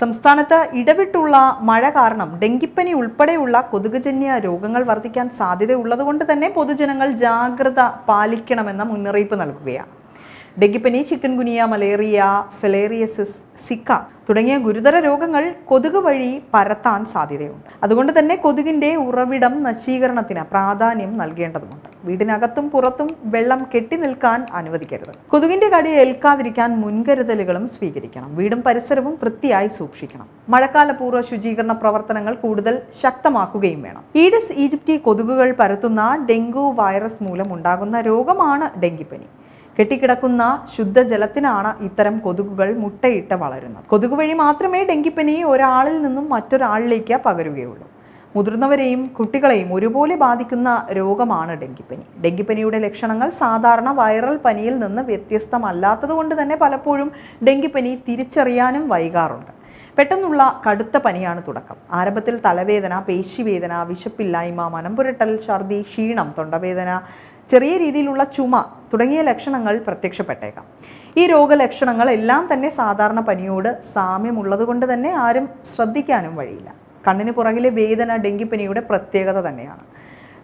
സംസ്ഥാനത്ത് ഇടവിട്ടുള്ള മഴ കാരണം ഡെങ്കിപ്പനി ഉൾപ്പെടെയുള്ള കൊതുകുജന്യ രോഗങ്ങൾ വർദ്ധിക്കാൻ സാധ്യതയുള്ളതുകൊണ്ട് തന്നെ പൊതുജനങ്ങൾ ജാഗ്രത പാലിക്കണമെന്ന മുന്നറിയിപ്പ് നൽകുകയാണ്. ഡെങ്കിപ്പനി chikungunya malaria filariasis Zika തുടങ്ങിയ ഗുരുതര രോഗങ്ങൾ കൊതുക് വഴി പരത്താൻ സാധ്യതയുണ്ട്. അതുകൊണ്ട് തന്നെ കൊതുകിന്റെ ഉറവിടം നശീകരണത്തിന് പ്രാധാന്യം നൽകേണ്ടതുണ്ട്. വീടിനകത്തും പുറത്തും വെള്ളം കെട്ടി നിൽക്കാൻ അനുവദിക്കരുത്. കൊതുകിന്റെ കടി ഏൽക്കാതിരിക്കാൻ മുൻകരുതലുകളും സ്വീകരിക്കണം. വീടും പരിസരവും വൃത്തിയായി സൂക്ഷിക്കണം. മഴക്കാലപൂർവ ശുചീകരണ പ്രവർത്തനങ്ങൾ കൂടുതൽ ശക്തമാക്കുകയും വേണം. ഈഡിസ് ഈജിപ്തി കൊതുകുകൾ പരത്തുന്ന ഡെങ്കു വൈറസ് മൂലം ഉണ്ടാകുന്ന രോഗമാണ് ഡെങ്കിപ്പനി. കെട്ടിക്കിടക്കുന്ന ശുദ്ധജലത്തിനാണ് ഇത്തരം കൊതുകുകൾ മുട്ടയിട്ട് വളരുന്നത്. കൊതുക് വഴി മാത്രമേ ഡെങ്കിപ്പനി ഒരാളിൽ നിന്നും മറ്റൊരാളിലേക്ക് പകരുകയുള്ളൂ. മുതിർന്നവരെയും കുട്ടികളെയും ഒരുപോലെ ബാധിക്കുന്ന രോഗമാണ് ഡെങ്കിപ്പനി. ഡെങ്കിപ്പനിയുടെ ലക്ഷണങ്ങൾ സാധാരണ വൈറൽ പനിയിൽ നിന്ന് വ്യത്യസ്തമല്ലാത്തതുകൊണ്ട് തന്നെ പലപ്പോഴും ഡെങ്കിപ്പനി തിരിച്ചറിയാനും വൈകാറുണ്ട്. പെട്ടെന്നുള്ള കടുത്ത പനിയാണ് തുടക്കം. ആരംഭത്തിൽ തലവേദന പേശിവേദന വിശപ്പില്ലായ്മ മനംപുരട്ടൽ ഛർദി ക്ഷീണം തൊണ്ടവേദന ചെറിയ രീതിയിലുള്ള ചുമ തുടങ്ങിയ ലക്ഷണങ്ങൾ പ്രത്യക്ഷപ്പെട്ടേക്കാം. ഈ രോഗലക്ഷണങ്ങൾ എല്ലാം തന്നെ സാധാരണ പനിയോട് സാമ്യമുള്ളതുകൊണ്ട് തന്നെ ആരും ശ്രദ്ധിക്കാനും വഴിയില്ല. കണ്ണിന് പുറകിലെ വേദന ഡെങ്കിപ്പനിയുടെ പ്രത്യേകത തന്നെയാണ്.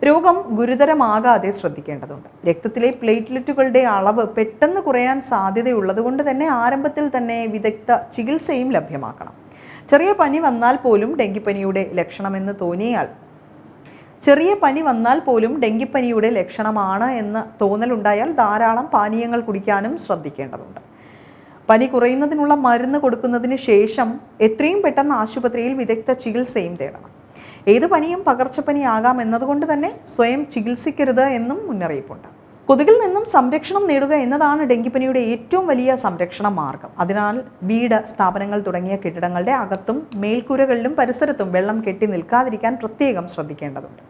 രോഗം ഗുരുതരമാകാതെ ശ്രദ്ധിക്കേണ്ടതുണ്ട്. രക്തത്തിലെ പ്ലേറ്റ്ലെറ്റുകളുടെ അളവ് പെട്ടെന്ന് കുറയാൻ സാധ്യതയുള്ളതുകൊണ്ട് തന്നെ ആരംഭത്തിൽ തന്നെ വിദഗ്ധ ചികിത്സയും ലഭ്യമാക്കണം. ചെറിയ പനി വന്നാൽ പോലും ഡെങ്കിപ്പനിയുടെ ലക്ഷണമെന്ന് തോന്നിയാൽ ചെറിയ പനി വന്നാൽ പോലും ഡെങ്കിപ്പനിയുടെ ലക്ഷണമാണ് എന്ന് തോന്നലുണ്ടായാൽ ധാരാളം പാനീയങ്ങൾ കുടിക്കാനും ശ്രദ്ധിക്കേണ്ടതുണ്ട്. പനി കുറയുന്നതിനുള്ള മരുന്ന് കൊടുക്കുന്നതിന് ശേഷം എത്രയും പെട്ടെന്ന് ആശുപത്രിയിൽ വിദഗ്ധ ചികിത്സയും തേടണം. ഏത് പനിയും പകർച്ചപ്പനി ആകാം എന്നതുകൊണ്ട് തന്നെ സ്വയം ചികിത്സിക്കരുത് എന്നും മുന്നറിയിപ്പുണ്ട്. കൊതുകിൽ നിന്നും സംരക്ഷണം നേടുക എന്നതാണ് ഡെങ്കിപ്പനിയുടെ ഏറ്റവും വലിയ സംരക്ഷണ മാർഗം. അതിനാൽ വീട് സ്ഥാപനങ്ങൾ തുടങ്ങിയ കെട്ടിടങ്ങളുടെ അകത്തും മേൽക്കൂരകളിലും പരിസരത്തും വെള്ളം കെട്ടി നിൽക്കാതിരിക്കാൻ പ്രത്യേകം ശ്രദ്ധിക്കേണ്ടതുണ്ട്.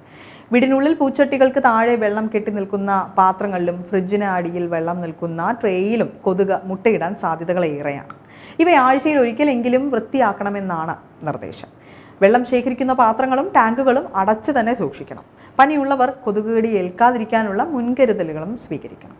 വീടിനുള്ളിൽ പൂച്ചട്ടികൾക്ക് താഴെ വെള്ളം കെട്ടി നിൽക്കുന്ന പാത്രങ്ങളിലും ഫ്രിഡ്ജിന് അടിയിൽ വെള്ളം നിൽക്കുന്ന ട്രേയിലും കൊതുക് മുട്ടയിടാൻ സാധ്യതകൾ ഏറെയാണ്. ഇവ ആഴ്ചയിൽ ഒരിക്കലെങ്കിലും വൃത്തിയാക്കണമെന്നാണ് നിർദ്ദേശം. വെള്ളം ശേഖരിക്കുന്ന പാത്രങ്ങളും ടാങ്കുകളും അടച്ചു തന്നെ സൂക്ഷിക്കണം. പനിയുള്ളവർ കൊതുകുകടി ഏൽക്കാതിരിക്കാനുള്ള മുൻകരുതലുകളും സ്വീകരിക്കണം.